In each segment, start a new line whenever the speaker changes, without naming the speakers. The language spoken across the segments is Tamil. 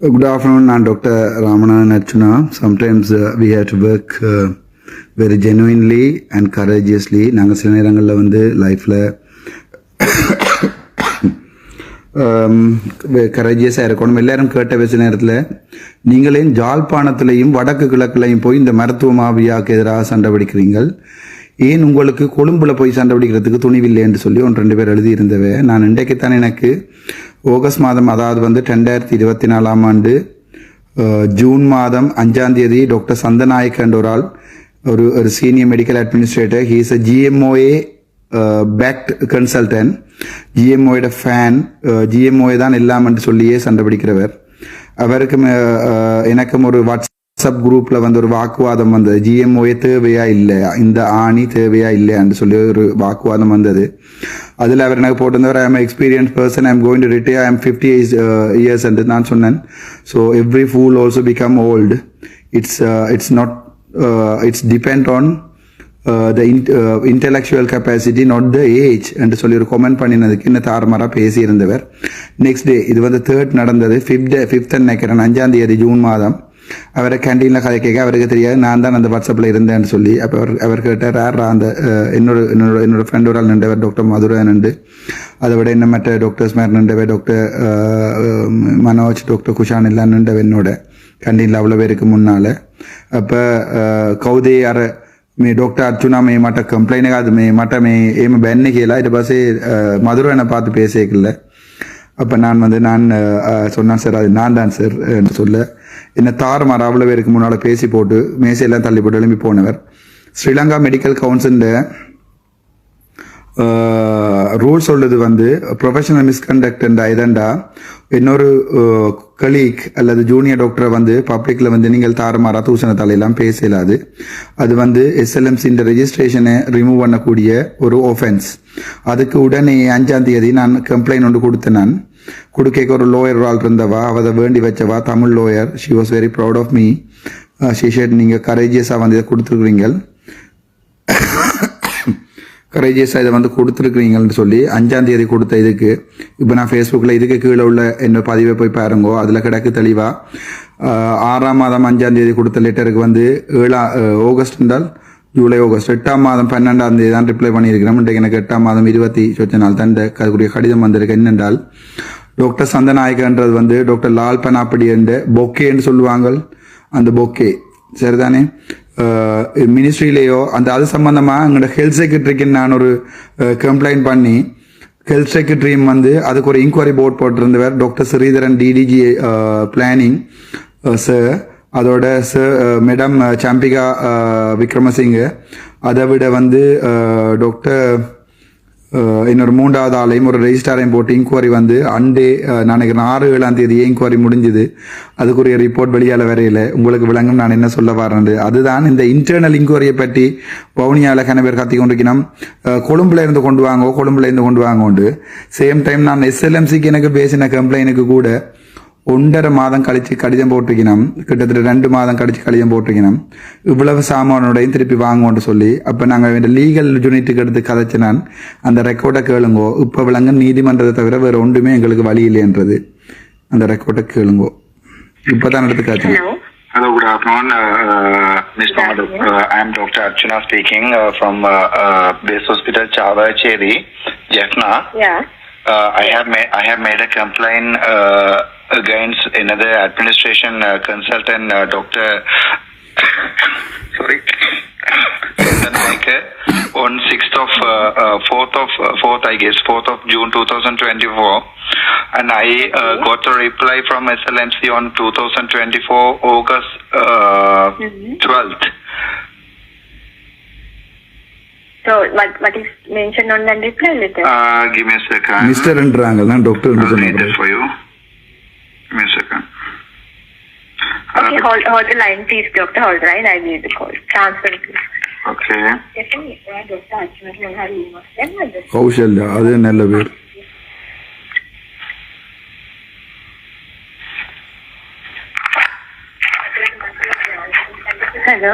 Good afternoon, I'm Dr. Ramanathan Archana. Sometimes uh, we have to work uh, very genuinely and courageously. நாங்கள் சில நேரங்களில் வந்து லைஃப்பில் கரேஜியஸாக um, இருக்கணும் எல்லாரும் கேட்ட பேச நேரத்தில் நீங்களே ஜாழ்ப்பாணத்திலையும் வடக்கு கிழக்குலையும் போய் இந்த மருத்துவ மாவியாவுக்கு எதிராக சண்டை பிடிக்கிறீங்கள் ஏன் உங்களுக்கு கொழும்பில் போய் சண்டை பிடிக்கிறதுக்கு துணிவில்லை என்று சொல்லி ஒன்று ரெண்டு பேர் எழுதியிருந்தவ நான் இன்றைக்குத்தான் எனக்கு ஆகஸ்ட் மாதம் அதாவது வந்து ரெண்டாயிரத்தி இருபத்தி நாலாம் ஆண்டு ஜூன் மாதம் அஞ்சாம் தேதி டாக்டர் சந்தநாயக் என்ற ஒரு ஆள் ஒரு ஒரு senior medical administrator he's uh GMOA backed consultant ஜிஎம்ஓயோட fan GMOA தான் எல்லாம் என்று சொல்லியே சண்டை பிடிக்கிறவர். அவருக்கும் எனக்கும் ஒரு வாட்ஸ்அப் குரூப்ல வந்து ஒரு வாக்குவாதம் வந்தது. ஜிஎம்ஓஏ தேவையா இல்லையா இந்த ஆணி தேவையா இல்லையான்னு சொல்லி ஒரு வாக்குவாதம் வந்தது. அதில் அவர் எனக்கு போட்டிருந்தவர் I am experience person I'm going to retire I am fifty years என்று நான் சொன்னேன். So every fool also become old it's it's not it's depend on the intellectual capacity not the age என்று சொல்லி ஒரு கமெண்ட் பண்ணினதுக்கு இன்னும் தாறுமாறாக பேசியிருந்தவர். நெக்ஸ்ட் டே இது வந்து தேர்ட் நடந்தது. ஃபிஃப்த் ஃபிஃப்த் நினைக்கிறேன். அஞ்சாம் தேதி ஜூன் மாதம். அவரை கேன்டீனில் கதை கேட்க அவருக்கு தெரியாது. நான் தான் அந்த வாட்ஸ்அப்பில் இருந்தேன்னு சொல்லி அப்போ அவர் அவர் கேட்டார் யார் அந்த என்னோட என்னோட என்னோட ஃப்ரெண்டோட ஆள் நின்றவர் டாக்டர் மதுரை நின்று அதை விட இன்னும் மற்ற டாக்டர்ஸ் மாதிரி நின்றவர் டாக்டர் மனோஜ் டாக்டர் குஷான் எல்லாம் நின்றவர் என்னோட கேன்டீனில் அவ்வளோ பேருக்கு முன்னால். அப்போ கௌதி யாரை மே டாக்டர் අර්චුනා මේ මට කම්පලයින එකද මේ මට මේ ඒම බැන්න කියලා ඉට පසේ මදුර වෙන පාතු பேசේකල්ල நான் வந்து நான் சொன்னேன் சார் அது நான் தான் சார் சொல்ல என்ன தார் அவ்வளோ பேருக்கு முன்னால் பேசி போட்டு மேசையெல்லாம் தள்ளி போட்டு எழும்பி போனவர். ஸ்ரீலங்கா மெடிக்கல் கவுன்சிலில் ரூல் சொல்றது வந்து ப்ரொஃபஷனல் மிஸ்கண்டக்ட் இதண்டா இன்னொரு கலீக் அல்லது ஜூனியர் டாக்டரை வந்து பப்ளிக்கில் வந்து நீங்கள் தாறுமாறா தூசண தலையெல்லாம் பேசலாது அது. வந்து எஸ்எல்எம்சி இந்த ரெஜிஸ்ட்ரேஷனை ரிமூவ் பண்ணக்கூடிய ஒரு ஒஃபென்ஸ் அதுக்கு உடனே அஞ்சாம் தேதி நான் கம்ப்ளைண்ட் ஒன்று கொடுத்தேன் நான். குடுக்கைக்கு ஒரு லோயர் ஆள் இருந்தவா? அவதை வேண்டி வச்சவா? Tamil lawyer she was very proud of me she said நீங்கள் கரேஜியஸாக வந்து இதை கொடுத்துருக்குறீங்க கரேஜியஸாக இதை வந்து கொடுத்துருக்குறீங்கன்னு சொல்லி அஞ்சாம் தேதி கொடுத்த இதுக்கு இப்போ நான் ஃபேஸ்புக்கில் இதுக்கு கீழே உள்ள என்னோட பதிவை போய் பாருங்கோ அதில் கிடக்கு தெளிவாக uh, ஆறாம் மாதம் அஞ்சாம் தேதி கொடுத்த லெட்டருக்கு வந்து ஏழா uh, ஆகஸ்ட் என்றால் ஜூலை ஆகஸ்ட் எட்டாம் மாதம் பன்னெண்டாம் தேதி தான் ரிப்ளை பண்ணியிருக்கிறோம். இன்றைக்கு எனக்கு எட்டாம் மாதம் இருபத்தி சொச்ச நாள் தான் அதுக்குரிய கடிதம் வந்திருக்கு. என்னென்றால் டாக்டர் சந்தநாயகன்றது வந்து டாக்டர் லால் பனாப்படி என்ற பொக்கேன்னு சொல்லுவாங்க அந்த பொக்கே சரிதானே? மினிஸ்ட்ரியிலேயோ அந்த அது சம்பந்தமா எங்களோட ஹெல்த் செக்ரட்டரிக்கு நான் ஒரு கம்ப்ளைண்ட் பண்ணி ஹெல்த் செக்ரட்டரியும் வந்து அதுக்கு ஒரு inquiry board போட்டிருந்தவர் doctor Sreedharan DDG planning sir அதோட சார் மேடம் சாம்பிகா விக்ரமசிங்க. அதை விட வந்து டாக்டர் இன்னொரு மூன்றாவது ஆளையும் ஒரு ரெஜிஸ்டாரையும் போட்டு இன்கொயரி வந்து அண்டே நினைக்கிறேன் ஆறு ஏழாம் தேதி இன்கொயரி முடிஞ்சுது அதுக்குரிய ரிப்போர்ட் வெளியால வரையில உங்களுக்கு விளங்கும் நான் என்ன சொல்ல வரேன் அதுதான் இந்த இன்டர்னல் இன்கொயரியை பற்றி வவுனியால கன பேர் கத்தி கொண்டிருக்கணும் கொழும்புல இருந்து கொண்டு வாங்கோ கொழும்புல இருந்து கொண்டு வாங்கோண்டு சேம் டைம் நான் எஸ்எல்எம்சிக்கு எனக்கு பேசின கம்ப்ளைனுக்கு கூட ஒன்றரை மாதம் கழிச்சு கடிதம் போட்டிருக்கணும் கிட்டத்தட்ட ரெண்டு மாதம் கழிச்சு கடிதம் போட்டிருக்கணும் இவ்வளவு சாமானோடையும் திருப்பி வாங்குவோம்னு சொல்லி அப்போ நாங்கள் இந்த லீகல் யூனிட்டுக்கு எடுத்து கதைச்சு நான் அந்த ரெக்கார்டை கேளுங்கோ இப்போ விளங்க நீதிமன்றத்தை தவிர வேற ஒன்றுமே எங்களுக்கு வழி இல்லைன்றது அந்த ரெக்கார்டை கேளுங்கோ இப்போ தான் எடுத்து காய்ச்சேன்
Hello.
Hello, good afternoon, uh, uh, Ms. Mohammed. Uh, I am Dr. Archana speaking uh, from uh, uh, Base Hospital Chavacheri, Jaffna.
Yeah.
Uh, I have made I have made a complaint uh, against another administration uh, consultant, uh, Dr. Sorry. on 6th of uh, uh, 4th of uh, 4th I guess 4th of June 2024 and I uh, got a reply from SLMC on 2024 August uh,
mm -hmm.
12th
so like what is mentioned on that reply letter
uh, give me a second
Mr. Andrang, doctor.
I'll read for you. Me a second.
Okay, hold, hold the line, please, Doctor. Hold the line. I need the call. Transfer, please.
Okay
Are they തന്നെയല്ല പേര്
Hello.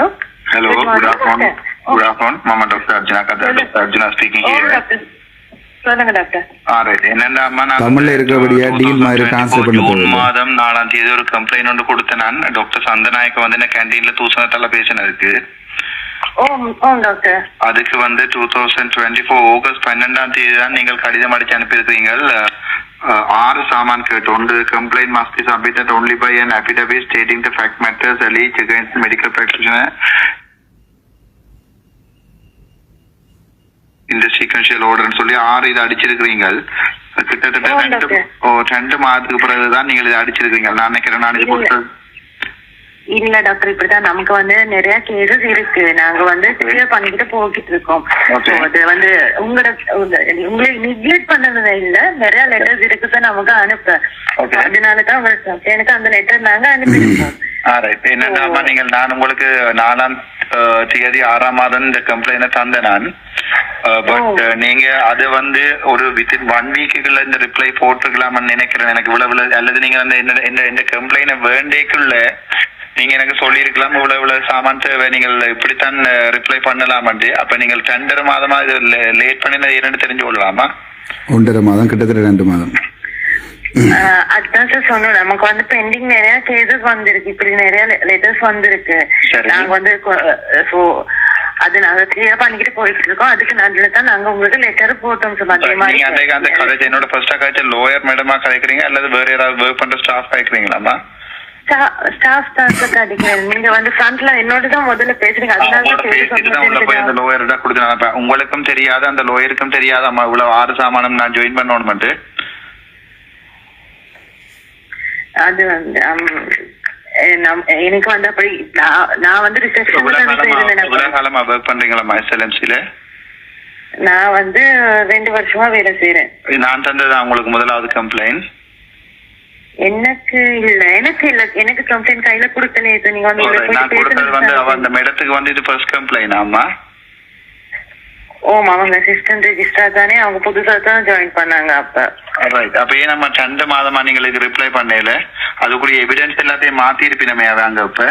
Hello.
Good
afternoon. Good afternoon, Mama Doctor Arjuna Kadar. Doctor Arjuna speaking here. Oh,
தமிழ்ல இருக்கிறபடியா deal மாதிரி transfer பண்ண
ஜூன்
போகுது.
மாதம் நாலாம் தேதி ஒரு கம்ப்ளைண்ட் ஒன்று கொடுத்தேன் நான். டாக்டர் சந்தநாயக்க வந்து என்ன கேண்டீன்ல தூசணத்தால பேசினதுக்கு. அதுக்கு வந்து two thousand twenty four August பன்னெண்டாம் தேதி தான் நீங்கள் கடிதம் அடிச்சு அனுப்பியிருக்கிறீர்கள். அஹ், ஆறு சாமான் கேட்டு ஒன்று complaint must be submitted only by an affidavit stating the fact matters alleged against the medical இந்த சீக்வன்ஷியல் ஆர்டர்னு சொல்லி ஆறு இது அடிச்சிருக்கிறீங்க கிட்டத்தட்ட ரெண்டு ரெண்டு மாதத்துக்கு பிறகுதான் நீங்கள் இதை அடிச்சிருக்கீங்க நான் நினைக்கிறேன் நான் இது. கொடுத்தது
இல்ல டாக்டர் இப்படிதான் நமக்கு வந்து நிறைய கேசஸ் இருக்கு. நாங்க வந்து கிளியர் பண்ணிக்கிட்டு போய்கிட்டு இருக்கோம். அது வந்து உங்களோட உங்க- உங்களை நிக்லெக்ட் பண்ணது இல்ல நிறைய லெட்டர்ஸ் இருக்கு சார் நமக்கு அனுப்ப. அதனாலதான் எனக்கு அந்த லெட்டர் நாங்க அனுப்பியிருக்கோம்.
என்னன்னா நீங்கள் நான் உங்களுக்கு நாலாம் தேதி ஆறாம் மாதம் இந்த கம்ப்ளைண்ட தந்தேன் நான். பட். நீங்க அது வந்து ஒரு வித்தின் ஒன் வீக்குக்குள்ள இந்த ரிப்ளை போட்டுக்கலாம்னு நினைக்கிறேன். எனக்கு இவ்வளவு அல்லது நீங்க இந்த- இந்த இந்த கம்ப்ளைண்ட வேண்டேக்குள்ள நீங்க எனக்கு சொல்லியிருக்கலாம் இவ்வளவு இவ்வளவு சாமான் தேவை நீங்கள் இப்படித்தான் ரிப்ளை பண்ணலாமண்டு. அப்ப நீங்கள் ரெண்டரை மாதமா இது லேட் பண்ணினது இரண்டு தெரிஞ்சு கொள்ளலாமா?
ஒன்றரை மாதம் கிட்டத்தட்ட ரெண்டு மாதம்.
அதுதான் சார் சொன்னோம் நமக்கு வந்து பெண்டிங் நிறைய கேசஸ் வந்திருக்கு. இப்படி நிறைய லெட்டர்ஸ் வந்திருக்கு. நாங்க வந்து சோ அது நாங்க கிளியர் பண்ணிக்கிட்டு போயிட்டு இருக்கோம். அதுக்கு நடுவில் தான் நாங்க உங்களுக்கு லெட்டர் போட்டோம் சார். அதே
நீங்க அந்த
மாதிரி
காலேஜ் என்னோட ஃபர்ஸ்டா காய்ச்ச லோயர் மேடமா கலைக்கிறீங்க அல்லது வேற யாராவது ஒர்க் பண்ற ஸ்டாஃப் கலைக்கிறீங்களாமா
ஸ்டாஃப் தான் சார் கிடைக்கிறேன் நீங்க வந்து ஃப்ரண்ட்ல என்னோட தான் முதல்ல பேசுறீங்க. அதனால
உங்களுக்கும் தெரியாது அந்த லோயருக்கும் தெரியாது. அம்மா இவ்வளவு ஆறு சாமானம் நான் ஜாயின் பண்ணணும்ட்டு
அது வந்து எனக்கு வந்து அப்படி நான் வந்து ரிசப்ஷன்
ஒர்க் பண்றீங்களாம்மா எஸ்எல்எம்சில
நான் வந்து ரெண்டு வருஷமா வேலை செய்யறேன்
நான் தந்ததா உங்களுக்கு முதலாவது கம்ப்ளைண்ட்
எனக்கு இல்ல. எனக்கு இல்ல. எனக்கு கம்ப்ளைண்ட் கையில கொடுக்கல இது. நீங்க வந்து உள்ள
நான் கொடுத்தது வந்து அவ அந்த
பேசுறது
மேடத்துக்கு வந்து இது ஃபர்ஸ்ட் கம்ப்ளைண்ட் ஆமா?
ஓம் அவங்க அசிஸ்டன்ட் ரெஜிஸ்ட்ரார் தானே? அவங்க புதுசா தான் ஜாயின் பண்ணாங்க அப்ப.
ரைட் அப்ப ஏன் நம்ம ரெண்டு மாதமா நீங்கள் இது ரிப்ளை பண்ணல? அதுக்குரிய எவிடன்ஸ் எல்லாத்தையும் மாத்தி இருப்பினமே அங்க இப்ப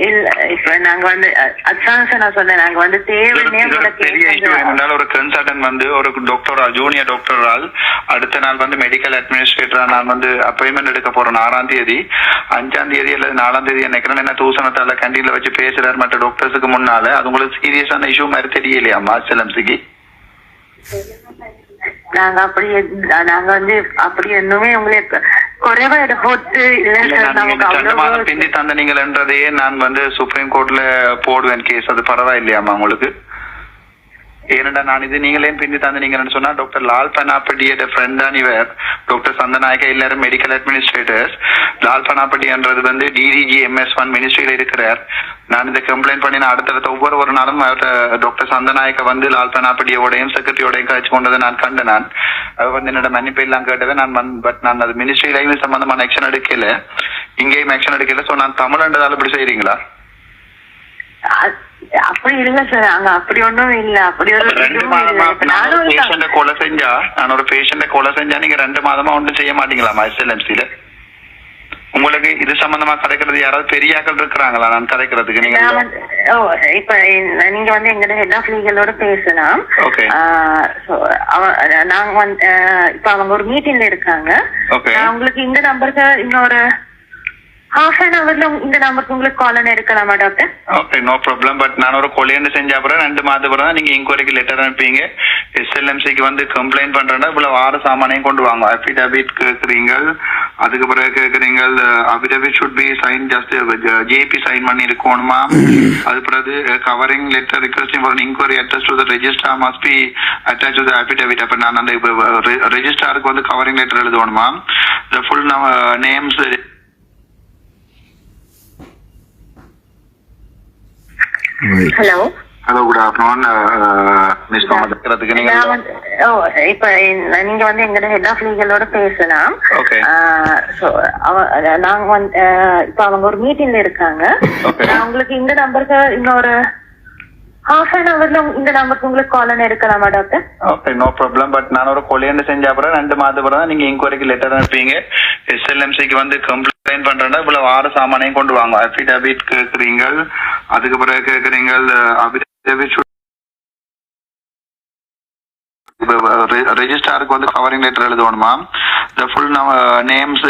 இல்ல இப்ப நாங்க வந்து அ- அதுதான் சார் நான் சொன்னேன் நாங்க வந்து தேவைன்னே
இது ஒரு பெரிய இஷ்யூ என்னென்றால் ஒரு கன்சல்டன்ட் வந்து ஒரு டாக்டர் ஜூனியர் டாக்டரால் அடுத்த நாள் வந்து மெடிக்கல் அட்மினிஸ்ட்ரேட்டரா நான் வந்து அப்பாயின்மெண்ட் எடுக்க போறேன் ஆறாம் தேதி. அஞ்சாம் தேதி அல்லது நாலாம் தேதி நினைக்கிறேன் என்ன தூசணத்தால கண்டியில வச்சு பேசுறாரு மற்ற டாக்டர்ஸுக்கு முன்னால. அது உங்களுக்கு சீரியஸான இஷ்யூ மாதிரி தெரியலையாமா சிலம்சிக்கு
நாங்க அப்படி எந்த- நாங்க வந்து அப்படி இன்னுமே உங்களுக்கு குறைவா போட்டு இல்ல
பிந்தி தந்த நீங்களன்றதையே நான் வந்து சுப்ரீம் கோர்ட்ல போடுவேன் கேஸ் அது பரவாயில்லையாமா உங்களுக்கு? ஏனண்டா நான் இது நீங்களே பிந்தி தந்து நீங்கன்னு சொன்னா டாக்டர் லால் பனாப்பட்டியோட ஃப்ரெண்ட் தான் இவர். டாக்டர் சந்தநாயக எல்லாரும் மெடிக்கல் அட்மினிஸ்ட்ரேட்டர்ஸ் லால் பனாப்பட்டின்றது வந்து டிடிஜி எம்எஸ் ஒன் மினிஸ்ட்ரியில இருக்கிறார். நான் இந்த கம்ப்ளைண்ட் பண்ணி நான் அடுத்தடுத்த ஒவ்வொரு ஒரு நாளும் டாக்டர் சந்தநாயக்க வந்து லால் பனாப்பட்டியோடையும் செக்ரட்டரியோடையும் கழிச்சு கொண்டதை நான் கண்டு நான் அவர் வந்து என்னோட மன்னிப்பு எல்லாம் கேட்டதை நான் பட் நான் அது மினிஸ்ட்ரியிலையும் சம்பந்தமான ஆக்ஷன் எடுக்கல. இங்கேயும் ஆக்ஷன் எடுக்கல. சோ நான் தமிழ்ன்றதால இப்படி செய்றீங்களா?
அப்படி இல்ல சார் அங்க அப்படி ஒண்ணும் இல்ல. அப்படி ஒரு
ரெண்டு. மாதமா நான் ஒரு பேஷண்ட கொலை செஞ்சா நான் ஒரு பேஷண்ட கொலை செஞ்சா நீங்க ரெண்டு மாதமா ஒன்றும் செய்ய மாட்டீங்களாமா எஸ்எல்எம்சில உங்களுக்கு இது சம்பந்தமா கதைக்கிறது யாராவது பெரியாக்கள் இருக்கிறாங்களா? நான் கதைக்கிறதுக்கு நீங்க
இப்ப நீங்க வந்து எங்க ஹெட் ஆஃப் லீகலோட பேசலாம் நாங்க வந்து இப்ப அவங்க ஒரு மீட்டிங்ல இருக்காங்க. உங்களுக்கு இந்த நம்பருக்கு இன்னொரு ஹாஃப் அன் ஹவர்ல இந்த நம்பருக்கு உங்களுக்கு கால் எடுக்கலாமா doctor
okay no problem but நான் ஒரு கொலையண்டு செஞ்ச அப்புறம் ரெண்டு மாதத்துக்கு அப்புறம் தான் நீங்க இன்கொயரிக்கு லெட்டர் அனுப்பிங்க எஸ்எல்எம்சிக்கு வந்து கம்ப்ளைண்ட் பண்றேன்னா இவ்வளவு ஆறு சாமானையும் கொண்டு வாங்க. அபிடபிட் கேக்குறீங்க அதுக்கு பிறகு கேக்குறீங்க affidavit should be sign just JP sign பண்ணி இருக்கணுமா அது பிறகு covering letter requesting for inquiry attach to the register must be attach to the affidavit அப்ப நான் அந்த uh, ரெஜிஸ்டாருக்கு வந்து covering letter எழுதணுமா full names
hello
hello good afternoon miss பண்ணுறதுக்கு நீங்க
ஓ இப்ப நீங்க வந்து எங்க ஹெட் ஆஃப் லீகலோட பேசலாம். அவ- நாங்க வந்து இப்ப அவங்க ஒரு மீட்டிங்ல இருக்காங்க. நான் உங்களுக்கு இந்த நம்பருக்கு இன்னொரு ஹாஃப் அன் ஹவர்ல இந்த நம்பருக்கு உங்களுக்கு கால் எடுக்கலாமா doctor
okay no problem but நான் ஒரு கொலையண்டு செஞ்ச அப்புறம் ரெண்டு மாதத்துக்கு அப்புறம் தான் நீங்க இன்கொயரிக்கு லெட்டர் அனுப்பிங்க எஸ்எல்எம்சிக்கு வந்து கம்ப்ளைண்ட் பண்றேன்னா இவ்வளவு ஆறு சாமானையும் கொண்டு வாங்க. அஃபிடவிட் கேக்குறீங்க அதுக்கு பிறகு கேக்குறீங்க அஃபிடவிட் ரெஜிஸ்டாருக்கு வந்து கவரிங் லெட்டர் எழுதணுமா the full names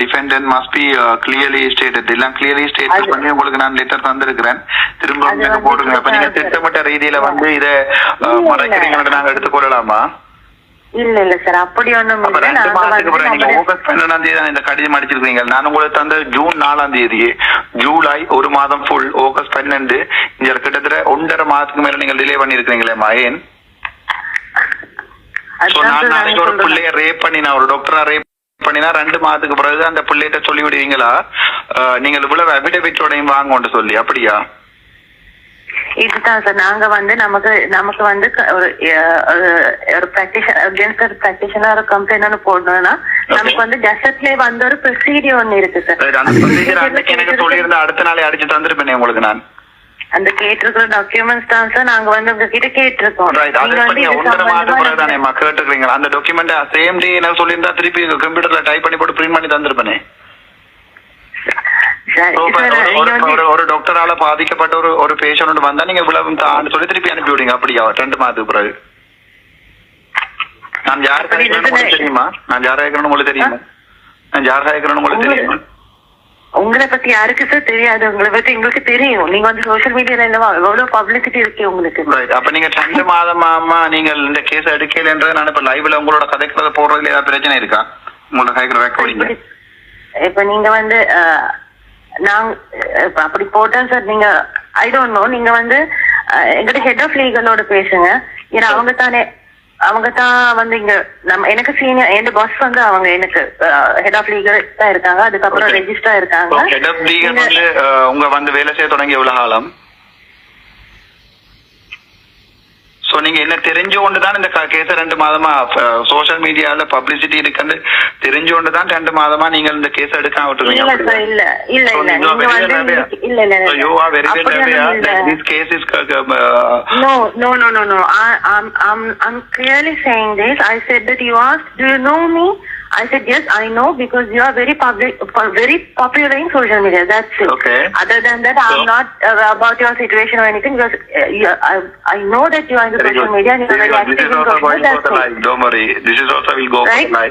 defendant must be clearly stated எல்லாம் கிளியர்லி ஸ்டேட் பண்ணி உங்களுக்கு நான் லெட்டர் தந்திருக்கிறேன். திரும்ப போடுங்க. அப்ப நீங்க திட்டமிட்ட ரீதியில வந்து இதை. மறைக்கிறீங்கன்னு நாங்க எடுத்துக்கொள்ளலாமா
இல்ல இல்ல சார் அப்படி ஒண்ணும்
அப்ப
இல்ல.
ரெண்டு
நாங்க
மாசத்துக்கு
வந்து
பிறகு நீங்க
நம்மளுடைய-
ஆகஸ்ட் பன்னெண்டாம் தேதி தான் இந்த கடிதம் அடிச்சிருக்கீங்க. நான் உங்களுக்கு தந்த ஜூன் நாலாம் தேதி ஜூலை ஒரு மாதம் ஃபுல் ஆகஸ்ட் பன்னெண்டு இந்த கிட்டத்தட்ட ஒன்றரை மாதத்துக்கு மேல நீங்க டிலே நான்
சார்
நாளைக்கு ஒரு. பிள்ளைய ரேப் பண்ணினா ஒரு டாக்டரா ரேப் பண்ணினா ரெண்டு மாதத்துக்கு பிறகு அந்த பிள்ளைகிட்ட சொல்லி விடுவீங்களா நீங்க இவ்வளவு அபிடபிட்டோடையும் வாங்கன்னு சொல்லி அப்படியா?
இதுதான் சார். நாங்க வந்து நமக்கு நமக்கு வந்து ஒரு பிராக்டிஷன் அகேன்ஸ்ட் ஒரு பிராக்டிஷனர் ஒரு கம்ப்ளைண்ட் போடணும்னா நமக்கு வந்து கெசட்லயே வந்து ஒரு ப்ரொசீடியர் ஒண்ணு இருக்கு சார்.
அந்த ப்ரொசீஜர் அன்னைக்கு எனக்கு சொல்லியிருந்தா அடுத்த நாளே அடிச்சு தந்திருப்பேனே உங்களுக்கு நான்.
அந்த கேட்டிருக்கிற டாக்குமெண்ட்ஸ் தான் சார் நாங்க வந்து உங்ககிட்ட கேட்டிருக்கோம்.
கேட்டுருக்கீங்க அந்த டாக்குமெண்ட் சேம் டே என்ன சொல்லியிருந்தா திருப்பி கம்ப்யூட்டர்ல டைப் பண்ணி போட்டு பிரிண்ட் பண்ணி தந்திருப்பேனே. ஒரு-
நீங்க
டாக்டரால பாதிக்கப்பட்ட ஒரு ஒரு பேஷண்ட் வந்தா நீங்க இவ்வளவு தான்னு சொல்லி திருப்பி அனுப்பி விடுங்க அப்படியா ரெண்டு மாதத்துக்கு பிறகு நான் யார்
இதுல-
தெரியுமா நான் யாரா இருக்கிறேன்னு உங்களுக்கு தெரியுமா நான் யாரா இருக்கிறேன்னு உங்களுக்கு தெரியுமா
உங்களை பத்தி யாருக்கு சார் தெரியாது உங்களை பத்தி எங்களுக்கு தெரியும் நீங்க வந்து சோஷியல் மீடியால இல்லவா எவ்வளவு பப்ளிசிட்டி இருக்கு உங்களுக்கு.
அப்ப நீங்க ரெண்டு மாதமாமா நீங்கள் இந்த கேஸ் எடுக்கலன்றது நான் இப்ப லைவ்ல உங்களோட கதைக்கிறத போடுறதுல ஏதாவது பிரச்சனை இருக்கா உங்களோட கேட்கிற ரெக்கார்டிங்
இப்ப நீங்க வந்து நாங்க இப்ப அப்படி போட்டா சார் நீங்க ஐ டோன்ட் நோ நீங்க வந்து எங்கிட்ட ஹெட் ஆஃப் லீகலோட பேசுங்க. ஏன்னா அவங்க தானே அவங்க தான் வந்து இங்க நம்ம எனக்கு சீனியர் என் பாஸ் வந்து அவங்க எனக்கு ஹெட் ஆஃப் லீகல் தான் இருக்காங்க. அதுக்கப்புறம். ரெஜிஸ்டர் இருக்காங்க.
ஹெட் ஆஃப் லீகல் வந்து உங்க வந்து வேலை செய்ய தொடங்கி எவ்வளவு காலம்? சோ நீங்க என்ன தெரிஞ்சு கொண்டு தான் இந்த கேஸ ரெண்டு மாதமா சோஷியல் மீடியால பப்ளிசிட்டி இருக்குன்னு தெரிஞ்சு கொண்டு தான் ரெண்டு மாதமா நீங்க இந்த கேஸ் எடுக்காம விட்டுருவீங்க
I said, yes, I know because you are very public, very popular in social media. That's it.
Okay.
Other than that, I'm not uh, about your situation or anything because uh, you, I, I know that you are in social media and you are
very
active in social media.
This is
also
going
to.
Don't worry. This is also will go
right?
for the.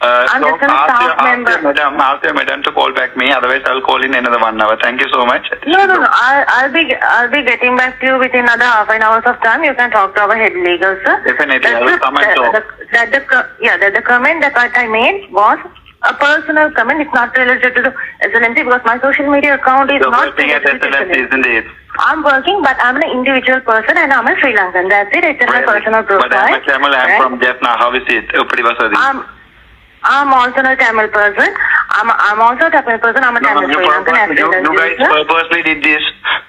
Uh,
I'm
so
just gonna
ask
staff
your, ask
member.
your madam, ask your madam to call back me. Otherwise, I'll call in another one hour. Thank you so much.
No, no, no. I'll, I'll be, I'll be getting back to you within another half an hour of time. You can talk to our head legal, sir.
Definitely, I will
the-
come and talk.
the- That the, yeah, that the comment that I made was a personal comment. It's not related to the SLMC because my social media account is
You're
not
working at SLMC, isn't it?
I'm working, but I'm an individual person and I'm a Sri Lankan. That's it. It's in my personal
But I'm a Tamil. I'm
right?
from Jaffna. How is it? Vasadi.
I'm, I'm also a Tamil person. I'm, I'm also a Tamil person. I'm a
No, no,
Tamil
you,
Sri Lankan as
purposely, you, you guys
sir.
purposely did this.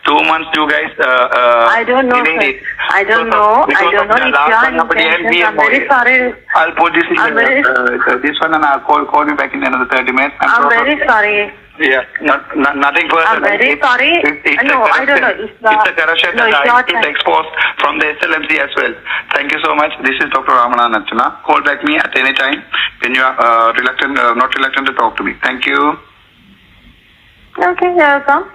Two months, you guys. Uh, uh,
I don't know,
delayed
sir.
it.
I don't
Because
know.
of-
I
because
don't
of
know.
the last
your
one, nobody helped
intentions. I'm very sorry.
I'll put this in
I'm
the,
very-
uh, this one and I'll call, call you back in another 30 minutes.
I'm
proper-
very sorry.
Yeah, not, not, nothing personal.
I'm very
It's-
sorry.
It's, it's
No, I don't know. It's not-
a corruption
no,
that
it's
I
that.
to expose from the SLMC as well. Thank you so much. This is Dr. Ramana Nachana. Call back me at any time when you are uh, reluctant, uh, not reluctant to talk to me. Thank you.
Okay, welcome.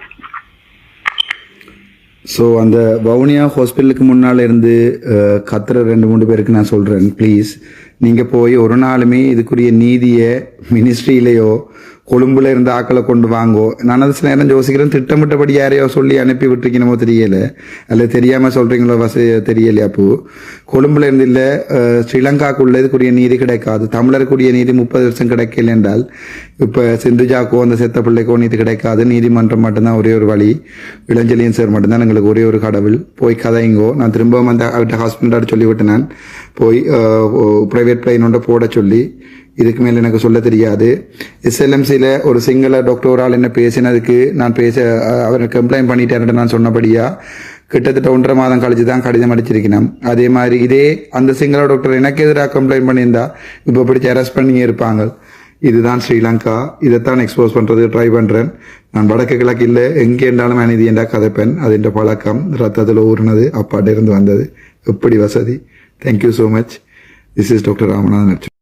So அந்த வவுனியா ஹாஸ்பிட்டலுக்கு முன்னால் இருந்து கத்துற ரெண்டு மூணு பேருக்கு நான் சொல்கிறேன் ப்ளீஸ் நீங்கள் போய் ஒரு நாளுமே இதுக்குரிய நீதியை மினிஸ்ட்ரியிலேயோ கொழும்புல இருந்து ஆக்களை கொண்டு வாங்கோ. நான் அது சில நேரம் யோசிக்கிறேன் திட்டமிட்டபடி யாரையோ சொல்லி அனுப்பி விட்டுருக்கணுமோ தெரியல. அல்ல தெரியாமல் சொல்கிறீங்களோ வசதி தெரியலையா அப்போ? கொழும்புல இருந்து இல்லை ஸ்ரீலங்காக்குள்ள இதுக்குரிய நீதி கிடைக்காது. தமிழருக்குரிய நீதி முப்பது வருஷம் கிடைக்கல என்றால் இப்போ சிந்துஜாக்கோ அந்த செத்த பிள்ளைக்கோ நீதி கிடைக்காது. நீதிமன்றம் மட்டும்தான் ஒரே ஒரு வழி. இளஞ்சலியன் சார் மட்டும்தான் எங்களுக்கு ஒரே ஒரு கடவுள். போய் கதைங்கோ. நான் திரும்பவும் அந்த அவர்கிட்ட ஹாஸ்பிட்டல் சொல்லிவிட்டு நான் போய் ப்ரைவேட் பிளைனோட போட சொல்லி இதுக்கு மேல் எனக்கு சொல்ல தெரியாது. எஸ்எல்எம்சியில் ஒரு சிங்கள டாக்டர் ஒரு ஆள் என்ன பேசினதுக்கு நான் பேச அவரை கம்ப்ளைண்ட் பண்ணிட்டேன் நான் சொன்னபடியா கிட்டத்தட்ட ஒன்றரை மாதம் கழிச்சு தான் கடிதம் அடிச்சிருக்கணும். அதே மாதிரி இதே அந்த சிங்கள டாக்டர் எனக்கு எதிராக கம்ப்ளைண்ட் பண்ணியிருந்தா இப்போ பிடிச்சி அரெஸ்ட் பண்ணி இருப்பாங்க. இதுதான் ஸ்ரீலங்கா. இதைத்தான் எக்ஸ்போஸ் பண்ணுறது ட்ரை பண்ணுறேன் நான் வடக்கு கிழக்கு இல்லை எங்கே இருந்தாலும் அநீதி என்றா கதைப்பேன். அது என்ற பழக்கம் ரத்தத்தில் ஊறினது அப்பாட்டிருந்து வந்தது. எப்படி வசதி? Thank you so much this is doctor Ramanathan